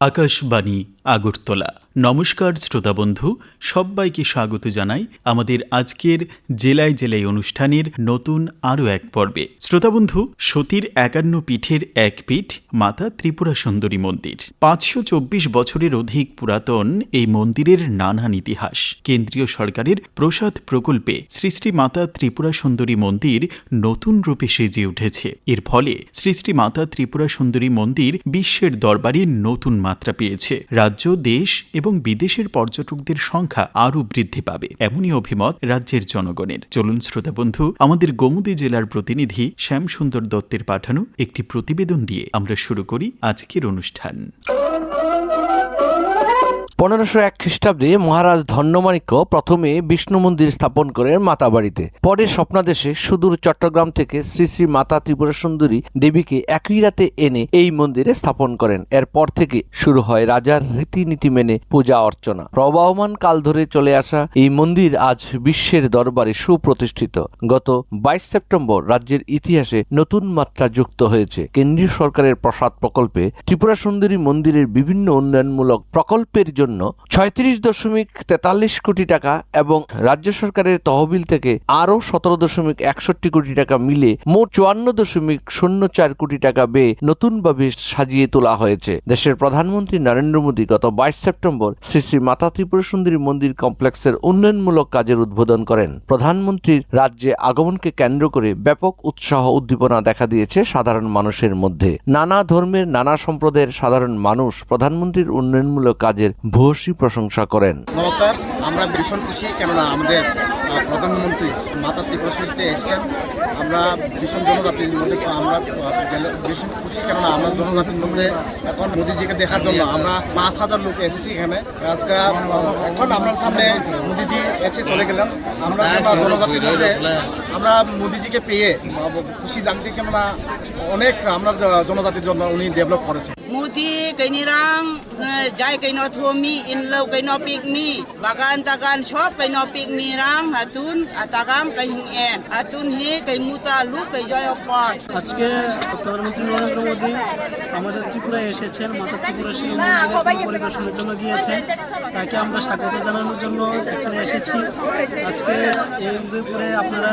আকাশবাণী আগরতলা। নমস্কার শ্রোতা বন্ধু, সবাইকে স্বাগত জানাই আমাদের আজকের জেলায় জেলায় অনুষ্ঠানের নতুন আরও এক পর্বে। শ্রোতা বন্ধু, সতীর একান্ন পীঠের এক পীঠ, মাতা ত্রিপুরা সুন্দরী মন্দির। পাঁচশো চব্বিশ বছরের অধিক পুরাতন এই মন্দিরের নানান ইতিহাস। কেন্দ্রীয় সরকারের প্রসাদ প্রকল্পে শ্রী মাতা ত্রিপুরা সুন্দরী মন্দির নতুন রূপে সেজে উঠেছে। এর ফলে শ্রী মাতা ত্রিপুরা সুন্দরী মন্দির বিশ্বের দরবারে নতুন মাত্রা পেয়েছে। রাজ্য, দেশ এবং বিদেশের পর্যটকদের সংখ্যা আরও বৃদ্ধি পাবে, এমনই অভিমত রাজ্যের জনগণের। চলুন শ্রোতা বন্ধু, আমাদের গোমতী জেলার প্রতিনিধি শ্যামসুন্দর দত্তের পাঠানো একটি প্রতিবেদন দিয়ে আমরা শুরু করি আজকের অনুষ্ঠান। পনেরোশো এক খ্রিস্টাব্দে মহারাজ ধন্যমাণিক্য প্রথমে বিষ্ণু মন্দির স্থাপন করেন মাতাবাড়িতে। পরে স্বপ্নাদেশে সুদূর চট্টগ্রাম থেকে শ্রী শ্রী মাতা ত্রিপুরা সুন্দরী দেবীকে একই রাতে এনে এই মন্দিরে স্থাপন করেন। এরপর থেকে শুরু হয় রাজার রীতিনীতি মেনে পূজা অর্চনা। প্রবাহমান কাল ধরে চলে আসা এই মন্দির আজ বিশ্বের দরবারে সুপ্রতিষ্ঠিত। গত বাইশ সেপ্টেম্বর রাজ্যের ইতিহাসে নতুন মাত্রা যুক্ত হয়েছে। কেন্দ্রীয় সরকারের প্রসাদ প্রকল্পে ত্রিপুরা সুন্দরী মন্দিরের বিভিন্ন উন্নয়নমূলক প্রকল্পের জন্য ছয়ত্রিশ দশমিক তেতাল্লিশ কোটি টাকা এবং রাজ্য সরকারের তহবিল থেকে আরও সতেরো দশমিক একষট্টি কোটি টাকা মিলে মোট চুয়ান্ন দশমিক শূন্য চার কোটি টাকা ব্যয়ে নতুনভাবে সাজিয়ে তোলা হয়েছে। দেশের প্রধানমন্ত্রী নরেন্দ্র মোদী গত বাইশ সেপ্টেম্বর শ্রী শ্রী মাতা ত্রিপুরা সুন্দরী মন্দির কমপ্লেক্সের উন্নয়নমূলক কাজের উদ্বোধন করেন। প্রধানমন্ত্রীর রাজ্যে আগমনকে কেন্দ্র করে ব্যাপক উৎসাহ উদ্দীপনা দেখা দিয়েছে সাধারণ মানুষের মধ্যে। নানা ধর্মের, নানা সম্প্রদায়ের সাধারণ মানুষ প্রধানমন্ত্রীর উন্নয়নমূলক কাজের ভূয়সী প্রশংসা করেন। নমস্কার, আমরা ভীষণ খুশি, কেননা আমাদের প্রধানমন্ত্রী মাতা ত্রিপুরাশীতে এসেছেন। আমরা ভীষণ জনজাতির মধ্যে, আমরা ভীষণ খুশি, কেননা আমরা জনজাতির মধ্যে এখন মোদিজিকে দেখার জন্য আমরা পাঁচ হাজার লোক এসেছি এখানে। আজকে এখন আপনার সামনে মোদিজি এসে চলে গেলেন। আমরা জনজাতির মধ্যে, আমরা মোদিজিকে পেয়ে খুশি লাগছে, কেননা অনেক আমরা জনজাতির জন্য উনি ডেভেলপ করেছেন। Muti kay nirang eh, jai kay no thuami inlaw kay no pig mi bagan tagan shop kay no pig mi rang hatun atagam kay hingen hatun hi kay muta lu kay joy opor. আজকে প্রধানমন্ত্রী নরেন্দ্র মোদী আমাদের ত্রিপুরায় এসেছেন মাতা ত্রিপুরা মন্দিরে পরিদর্শনের জন্য গিয়েছেন। তাকে আমরা স্বাগত জানানোর জন্য এখানে এসেছি। আজকে এই উদয়পুরে আপনারা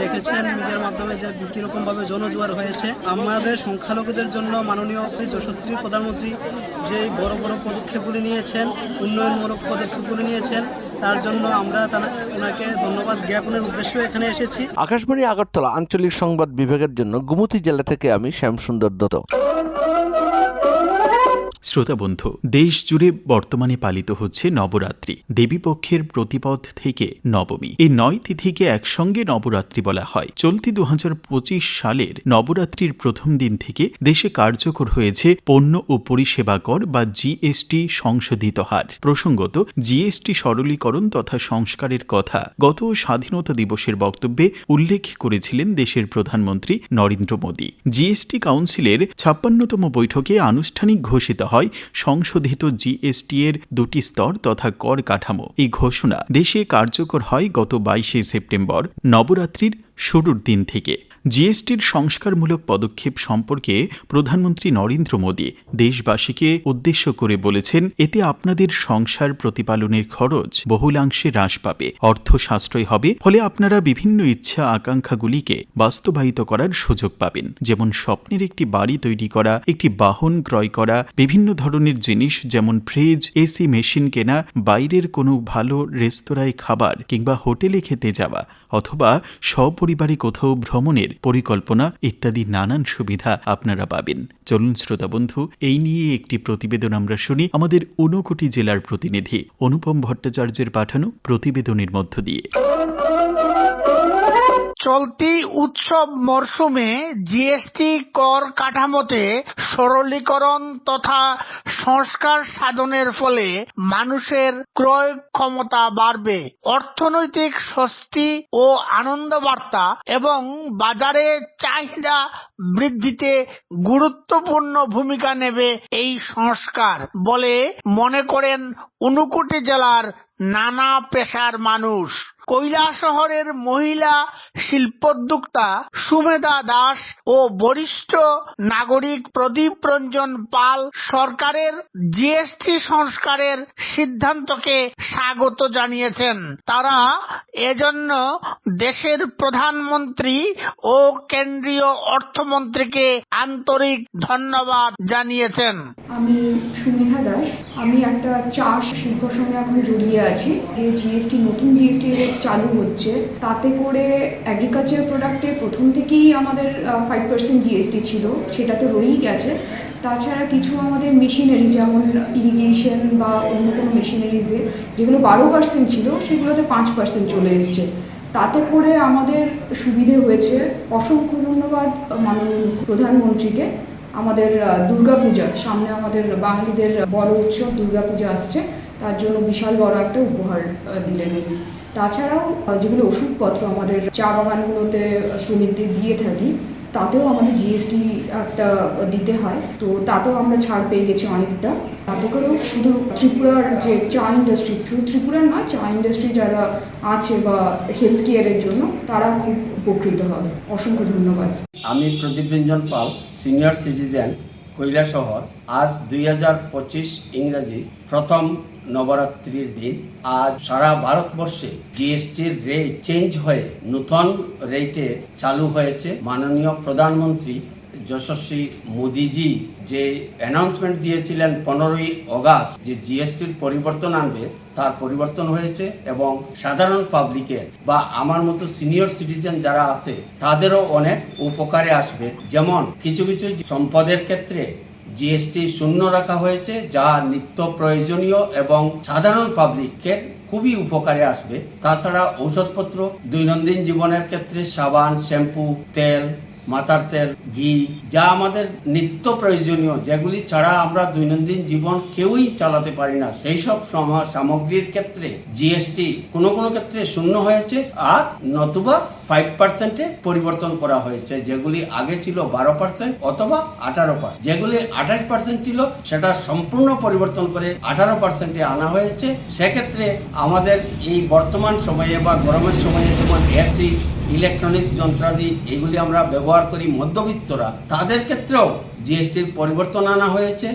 দেখেছেন মিডিয়ার মাধ্যমে যে কীরকমভাবে জনজোয়ার হয়েছে। আমাদের সংখ্যালঘুদের জন্য মাননীয় যশস্বী প্রধানমন্ত্রী যে বড় বড় পদক্ষেপগুলি নিয়েছেন, উন্নয়নমূলক পদক্ষেপগুলি নিয়েছেন, তার জন্য আমরা ওনাকে ধন্যবাদ জ্ঞাপনের উদ্দেশ্যে এখানে এসেছি। আকাশবাণী আগরতলা আঞ্চলিক সংবাদ বিভাগের জন্য গুমতি জেলা থেকে আমি শ্যামসুন্দর দত্ত। শ্রোতা বন্ধু দেশ জুড়ে বর্তমানে পালিত হচ্ছে নবরাত্রি। দেবীপক্ষের প্রতিপদ থেকে নবমী। এই নয় তিথিকে একসঙ্গে নবরাত্রি বলা হয়। চলতি দু হাজার পঁচিশ সালের নবরাত্রির প্রথম দিন থেকে দেশে কার্যকর হয়েছে পণ্য ও পরিষেবা কর বা জিএসটি সংশোধিত হার। প্রসঙ্গত জিএসটি সরলীকরণ তথা সংস্কারের কথা গত স্বাধীনতা দিবসের বক্তব্যে উল্লেখ করেছিলেন দেশের প্রধানমন্ত্রী নরেন্দ্র মোদী। জিএসটি কাউন্সিলের ছাপ্পান্নতম বৈঠকে আনুষ্ঠানিক ঘোষিত হয়, সংশোধিত জিএসটি এর দুটি স্তর তথা কর কাঠামো। এই ঘোষণা দেশে কার্যকর হয় গত বাইশে সেপ্টেম্বর, নবরাত্রির শুরুর দিন থেকে। জিএসটির সংস্কারমূলক পদক্ষেপ সম্পর্কে প্রধানমন্ত্রী নরেন্দ্র মোদী দেশবাসীকে উদ্দেশ্য করে বলেছেন, এতে আপনাদের সংসার প্রতিপালনের খরচ বহুলাংশে হ্রাস পাবে, অর্থ সাশ্রয় হবে, ফলে আপনারা বিভিন্ন ইচ্ছা আকাঙ্ক্ষাগুলিকে বাস্তবায়িত করার সুযোগ পাবেন। যেমন স্বপ্নের একটি বাড়ি তৈরি করা, একটি বাহন ক্রয় করা, বিভিন্ন ধরনের জিনিস যেমন ফ্রিজ, এসি, মেশিন কেনা, বাইরের কোনো ভালো রেস্তোরাঁয় খাবার কিংবা হোটেলে খেতে যাওয়া, অথবা সপরিবারে কোথাও ভ্রমণের পরিকল্পনা ইত্যাদি নানান সুবিধা আপনারা পাবেন। চলুন শ্রোতা বন্ধু, এই নিয়ে একটি প্রতিবেদন আমরা শুনি আমাদের ঊনকোটি জেলার প্রতিনিধি, অনুপম ভট্টাচার্যের পাঠানো প্রতিবেদনের মধ্য দিয়ে। চলতি উৎসব মরশুমে জিএসটি কর কাঠামোতে সরলীকরণ তথা সংস্কার সাধনের ফলে মানুষের ক্রয় ক্ষমতা বাড়বে। অর্থনৈতিক স্বস্তি ও আনন্দ বার্তা এবং বাজারে চাহিদা বৃদ্ধিতে গুরুত্বপূর্ণ ভূমিকা নেবে এই সংস্কার বলে মনে করেন ঊনকোটি জেলার নানা পেশার মানুষ। কৈলা শহরের মহিলা শিল্পোদ্যোক্তা সুমেধা দাস ও বরিষ্ঠ নাগরিক প্রদীপ রঞ্জন পাল সরকারের জিএসটি সংস্কারের সিদ্ধান্তকে স্বাগত জানিয়েছেন। তারা এজন্য দেশের প্রধানমন্ত্রী ও কেন্দ্রীয় অর্থমন্ত্রীকে আন্তরিক ধন্যবাদ জানিয়েছেন। আমি সুমিথা দাস। আমি একটা চা শিল্পর সঙ্গে এখন জড়িয়ে আছি যে জিএসটি নতুন জিএসটি চালু হচ্ছে, তাতে করে অ্যাগ্রিকালচার প্রোডাক্টে প্রথম থেকেই আমাদের ফাইভ পার্সেন্ট জিএসটি ছিল, সেটা তো রয়েই গেছে। তাছাড়া কিছু আমাদের মেশিনারি যেমন ইরিগেশন বা অন্য কোনো মেশিনারিজে যেগুলো বারো পার্সেন্ট ছিল, সেগুলোতে পাঁচ পার্সেন্ট চলে এসছে। তাতে করে আমাদের সুবিধে হয়েছে। অসংখ্য ধন্যবাদ মাননীয় প্রধানমন্ত্রীকে। আমাদের দুর্গাপূজা, সামনে আমাদের বাঙালিদের বড় উৎসব, দুর্গাপূজা আসছে। তার জন্য বিশাল বড় একটা উপহার দিলেন উনি। তাছাড়াও যেগুলো ওষুধপত্র আমাদের চা বাগানগুলোতে শ্রমিকদের দিয়ে থাকি, তাতেও আমাদের জিএসটি একটা দিতে হয়। তো তাতেও আমরা ছাড় পেয়ে গেছি অনেকটা। তাতে করেও শুধু ত্রিপুরার যে চা ইন্ডাস্ট্রি শুধু ত্রিপুরার নয় চা ইন্ডাস্ট্রি যারা আছে বা হেলথ কেয়ারের জন্য, তারা খুব উপকৃত হবে। অসংখ্য ধন্যবাদ। আমি Pradip Ranjan Pal senior citizen Kailashahar আজ দুই হাজার পঁচিশ ইংরাজি প্রথম নবরাত্রির দিন আজ সারা ভারতবর্ষে জিএসটির রেট চেঞ্জ হয়ে নতুন রেটে চালু হয়েছে। মাননীয় প্রধানমন্ত্রী যশস্বী মোদিজি যে অ্যানাউন্সমেন্ট দিয়েছিলেন পনেরোই অগাস্ট যে জিএসটির পরিবর্তন আনবে, তার পরিবর্তন হয়েছে এবং সাধারণ পাবলিকের বা আমার মতো সিনিয়র সিটিজেন যারা আছে, তাদেরও অনেক উপকারে আসবে। যেমন কিছু কিছু সম্পদের ক্ষেত্রে জিএসটি শূন্য রাখা হয়েছে, যা নিত্য প্রয়োজনীয় এবং সাধারণ পাবলিককে খুবই উপকারে আসবে। তাছাড়া ঔষধপত্র, দৈনন্দিন জীবনের ক্ষেত্রে সাবান, শ্যাম্পু, তেল মাথার তেল, ঘি, যা আমাদের নিত্য প্রয়োজনীয়, যেগুলি ছাড়া আমরা দৈনন্দিন জীবন কেউই চালাতে পারি না। সেই সব সম- সামগ্রীর ক্ষেত্রে জিএসটি কোনো কোনো ক্ষেত্রে শূন্য হয়েছে আর নতুবা ফাইভ পার্সেন্টে পরিবর্তন করা হয়েছে, যেগুলি আগে ছিল বারো পার্সেন্ট অথবা আঠারো পার্সেন্ট যেগুলি আঠাশ পার্সেন্ট ছিল, সেটা সম্পূর্ণ পরিবর্তন করে আঠারো পার্সেন্টে আনা হয়েছে। সেক্ষেত্রে আমাদের এই বর্তমান সময়ে বা গরমের সময়ে যেমন এসি ইলেকট্রনিক্স যন্ত্রাদি, এগুলি আমরা ব্যবহার করি মধ্যবিত্তরা। তাদের ক্ষেত্রেও জিএসটির পরিবর্তন আনা হয়েছে।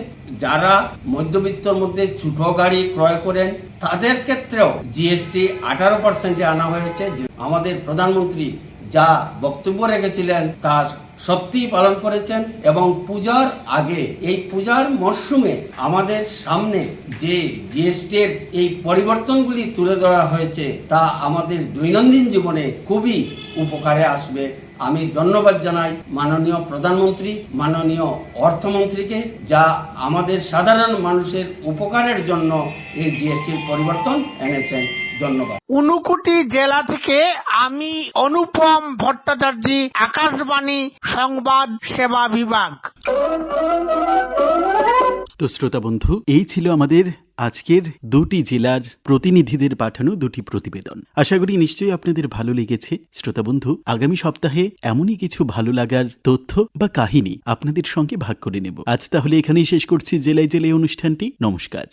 যারা মধ্যবিত্তর মধ্যে ছোট গাড়ি ক্রয় করেন, তাদের ক্ষেত্রেও জিএসটি আঠারো পার্সেন্টে আনা হয়েছে। আমাদের প্রধানমন্ত্রী যা বক্তব্য রেখেছিলেন তার সত্যি পালন করেছেন এবং পূজার আগে, এই পূজার মরশুমে আমাদের সামনে যে জিএসটির এই পরিবর্তনগুলি তুলে ধরা হয়েছে, তা আমাদের দৈনন্দিন জীবনে খুবই উপকারে আসবে। আমি ধন্যবাদ জানাই মাননীয় প্রধানমন্ত্রী, মাননীয় অর্থমন্ত্রীকে, যা আমাদের সাধারণ মানুষের উপকারের জন্য এই জিএসটির পরিবর্তন এনেছেন। ধন্যবাদ। উনুকুটি জেলা থেকে আমি অনুপম ভট্টাচার্য, আকাশবাণী সংবাদ সেবা বিভাগ। তো শ্রোতা বন্ধু, এই ছিল আমাদের আজকের দুটি জেলার প্রতিনিধিদের পাঠানো দুটি প্রতিবেদন। আশা করি নিশ্চয়ই আপনাদের ভালো লেগেছে। শ্রোতা বন্ধু, আগামী সপ্তাহে এমনই কিছু ভালো লাগার তথ্য বা কাহিনী আপনাদের সঙ্গে ভাগ করে নেব। আজ তাহলে এখানেই শেষ করছি জেলায় জেলায় অনুষ্ঠানটি। নমস্কার।